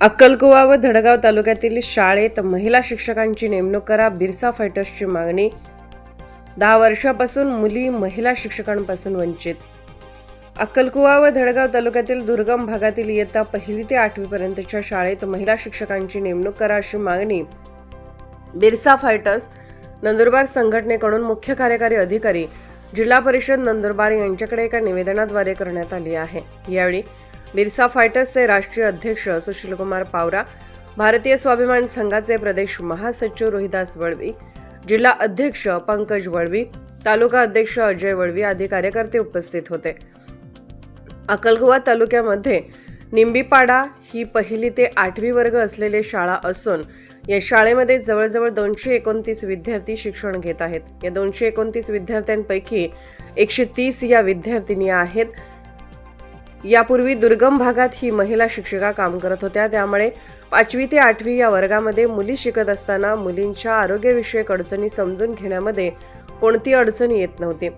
अक्कलकुवा व धडगाव तालुक्यातील शाळेत महिला शिक्षकांची नेमणूक करा बिरसा फायटर्सची मागणी. दहा वर्षापासून मुली महिला शिक्षकांपासून वंचित. अक्कलकुवा व धडगाव तालुक्यातील दुर्गम भागातील इयत्ता पहिली ते आठवीपर्यंतच्या शाळेत महिला शिक्षकांची नेमणूक करा अशी मागणी. बिरसा फायटर्स नंदुरबार संघटनेकडून मुख्य कार्यकारी अधिकारी जिल्हा परिषद नंदुरबार यांच्याकडे एका निवेदनाद्वारे करण्यात आली आहे. यावेळी बिरसा फायटर्सचे राष्ट्रीय अध्यक्ष सुशीलकुमार पावरा भारतीय स्वाभिमान संघाचे प्रदेश महासचिव रोहिदास वळवी जिल्हा अध्यक्ष पंकज वळवी तालुका अध्यक्ष अजय वळवी आदी कार्यकर्ते उपस्थित होते. अक्कलकुवा तालुक्यामध्ये निंबीपाडा ही पहिली ते आठवी वर्ग असलेली शाळा असून या शाळेमध्ये जवळजवळ दोनशे एकोणतीस विद्यार्थी शिक्षण घेत आहेत. या दोनशे एकोणतीस विद्यार्थ्यांपैकी एकशे तीस या विद्यार्थिनी आहेत. यापूर्वी दुर्गम भागात ही महिला शिक्षिका काम करत होत्या. त्यामुळे पाचवी ते आठवी या वर्गामध्ये मुली शिकत असताना मुलींच्या आरोग्यविषयक अडचणी समजून घेण्यामध्ये कोणती अडचण येत नव्हती.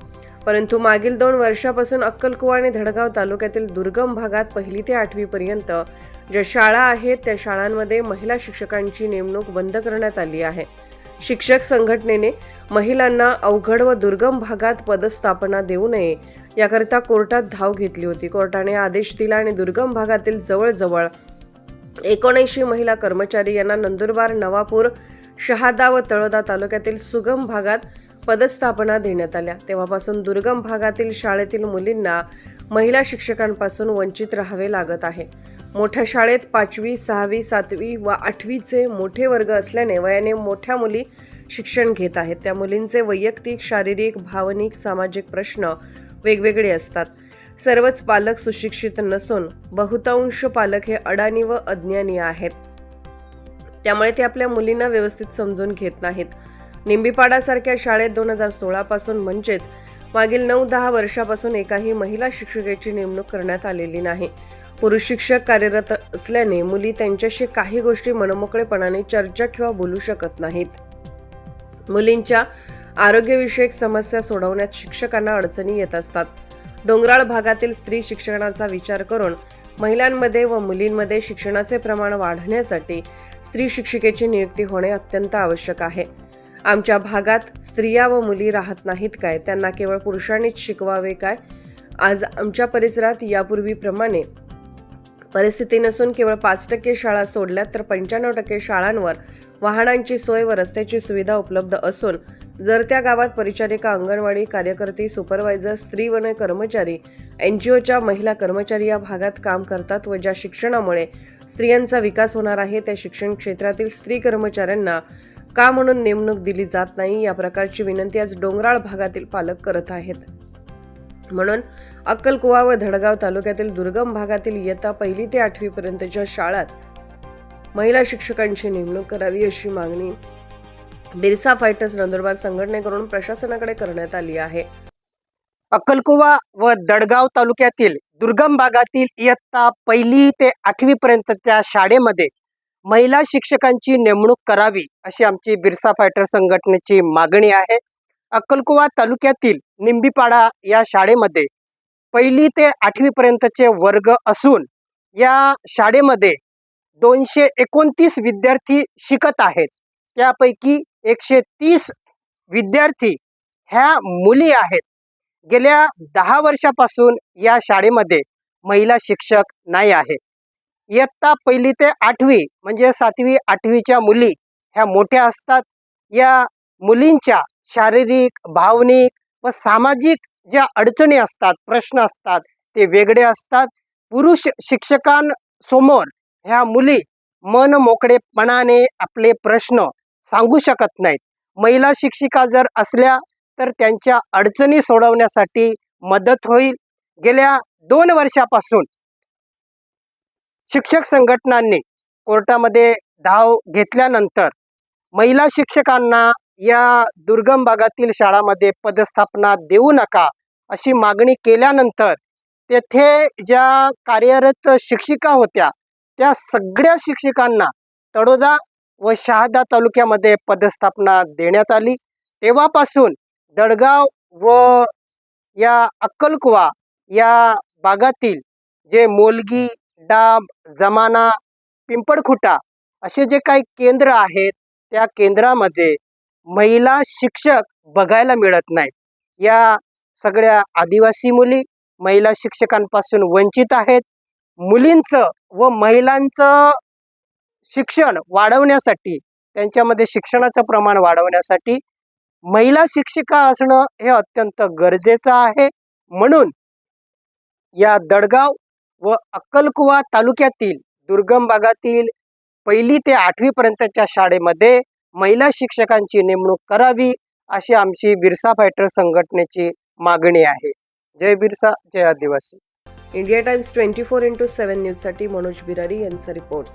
परंतु मागील दोन वर्षापासून अक्कलकुवा आणि धडगाव तालुक्यातील दुर्गम भागात पहिली ते आठवीपर्यंत ज्या शाळा आहेत त्या शाळांमध्ये महिला शिक्षकांची नेमणूक बंद करण्यात आली आहे. शिक्षक संघटनेने महिलांना अवघड व दुर्गम भागात पदस्थापना देऊ नये याकरिता कोर्टात धाव घेतली होती. कोर्टाने आदेश दिला आणि दुर्गम भागातील जवळजवळ एकोणऐंशी महिला कर्मचारी यांना नंदुरबार नवापूर शहादा व तळोदा तालुक्यातील सुगम भागात पदस्थापना देण्यात आल्या. तेव्हापासून दुर्गम भागातील शाळेतील मुलींना महिला शिक्षकांपासून वंचित राहावे लागत आहे. मोठ्या शाळेत पाचवी सहावी सातवी व आठवीचे मोठे वर्ग असल्याने वयाने मोठ्या मुली शिक्षण घेत आहेत. त्या मुलींचे वैयक्तिक शारीरिक भावनिक सामाजिक प्रश्न वेगवेगळे असतात. सर्वच पालक सुशिक्षित नसून बहुतांश पालक हे अडाणी व अज्ञानी आहेत. त्यामुळे ते आपल्या मुलींना व्यवस्थित समजून घेत नाहीत. निंबीपाडासारख्या शाळेत दोन हजार सोळापासून म्हणजेच मागील नऊ दहा वर्षापासून एकाही महिला शिक्षिकेची नेमणूक करण्यात आलेली नाही. पुरुष शिक्षक कार्यरत असल्याने मुली त्यांच्याशी काही गोष्टी मनमोकळेपणाने चर्चा किंवा बोलू शकत नाहीत. मुलींच्या आरोग्यविषयक समस्या सोडवण्यात शिक्षकांना अडचणी येत असतात. डोंगराळ भागातील स्त्री शिक्षणाचा विचार करून महिलांमध्ये व मुलींमध्ये शिक्षणाचे प्रमाण वाढण्यासाठी स्त्री शिक्षिकेची नियुक्ती होणे अत्यंत आवश्यक आहे. आमच्या भागात स्त्रिया व मुली राहत नाहीत काय? त्यांना केवळ पुरुषांनीच शिकवावे काय? आज आमच्या परिसरात यापूर्वीप्रमाणे परिस्थिती नसून केवळ पाच टक्के शाळा सोडल्यात तर पंच्याण्णव टक्के शाळांवर वाहनांची सोय व रस्त्याची सुविधा उपलब्ध असून जर त्या गावात परिचारिका अंगणवाडी कार्यकर्ती सुपरवायझर स्त्री वन कर्मचारी एन जी ओच्या महिला कर्मचारी या भागात काम करतात व ज्या शिक्षणामुळे स्त्रियांचा विकास होणार आहे त्या शिक्षण क्षेत्रातील स्त्री कर्मचाऱ्यांना का म्हणून नेमणूक दिली जात नाही या प्रकारची विनंती आज डोंगराळ भागातील पालक करत आहेत. म्हणून अक्कलकुवा व धडगाव तालुक्यातील दुर्गम भागातील इयत्ता पहिली ते आठवीपर्यंतच्या शाळात महिला शिक्षकांची नेमणूक करावी अशी मागणी बिरसा फायटर्स नंदुरबार संघटनेकडून प्रशासनाकडे करण्यात आली आहे. अक्कलकुवा व दडगाव तालुक्यातील दुर्गम भागातील इयत्ता पहिली ते आठवी पर्यंतच्या शाळेमध्ये महिला शिक्षकांची नेमणूक करावी अशी आमची बिरसा फायटर संघटनेची मागणी आहे. अक्कलकुवा तालुक्यातील निंबीपाडा या शाळेमध्ये पहिली ते आठवी पर्यंतचे वर्ग असून या शाळेमध्ये दोनशे एकोणतीस विद्यार्थी शिकत आहेत. त्यापैकी एकशे तीस विद्यार्थी ह्या मुली आहेत. गेल्या दहा वर्षापासून या शाळेमध्ये महिला शिक्षक नाही आहे इयत्ता पहिली ते आठवी म्हणजे सातवी आठवीच्या मुली ह्या मोठ्या असतात. या मुलींच्या शारीरिक भावनिक व सामाजिक ज्या अडचणी असतात प्रश्न असतात ते वेगळे असतात. पुरुष शिक्षकांसमोर ह्या मुली मन मोकळेपणाने आपले प्रश्न सांगू शकत नाहीत. महिला शिक्षिका जर असल्या तर त्यांच्या अडचणी सोडवण्यासाठी मदत होईल. गेल्या दोन वर्षापासून शिक्षक संघटनांनी कोर्टामध्ये धाव घेतल्यानंतर महिला शिक्षकांना या दुर्गम भागातील शाळामध्ये पदस्थापना देऊ नका अशी मागणी केल्यानंतर तेथे ज्या कार्यरत शिक्षिका होत्या त्या सगळ्या शिक्षकांना तडोदा व शहादा तालुक्यामध्ये पदस्थापना देण्यात आली. तेव्हापासून दडगाव व या अक्कलकुवा या भागातील जे मोलगी डाब जमाना पिंपळखुटा असे जे काही केंद्र आहेत त्या केंद्रामध्ये महिला शिक्षक बघायला मिळत नाहीत. या सगळ्या आदिवासी मुली महिला शिक्षकांपासून वंचित आहेत. मुलींचं व महिलांचं शिक्षण वाढवण्यासाठी त्यांच्यामध्ये शिक्षणाचं प्रमाण वाढवण्यासाठी महिला शिक्षिका असणं हे अत्यंत गरजेचं आहे. म्हणून या दडगाव व अक्कलकुवा तालुक्यातील दुर्गम भागातील पहिली ते आठवीपर्यंतच्या शाळेमध्ये महिला शिक्षकांची नेमणूक करावी अशी आमची बिरसा फायटर संघटनेची मागणी आहे. जय बिरसा जय आदिवासी. India Times twenty four into seven न्यूजसाठी मनोज बिरारी यांचा रिपोर्ट.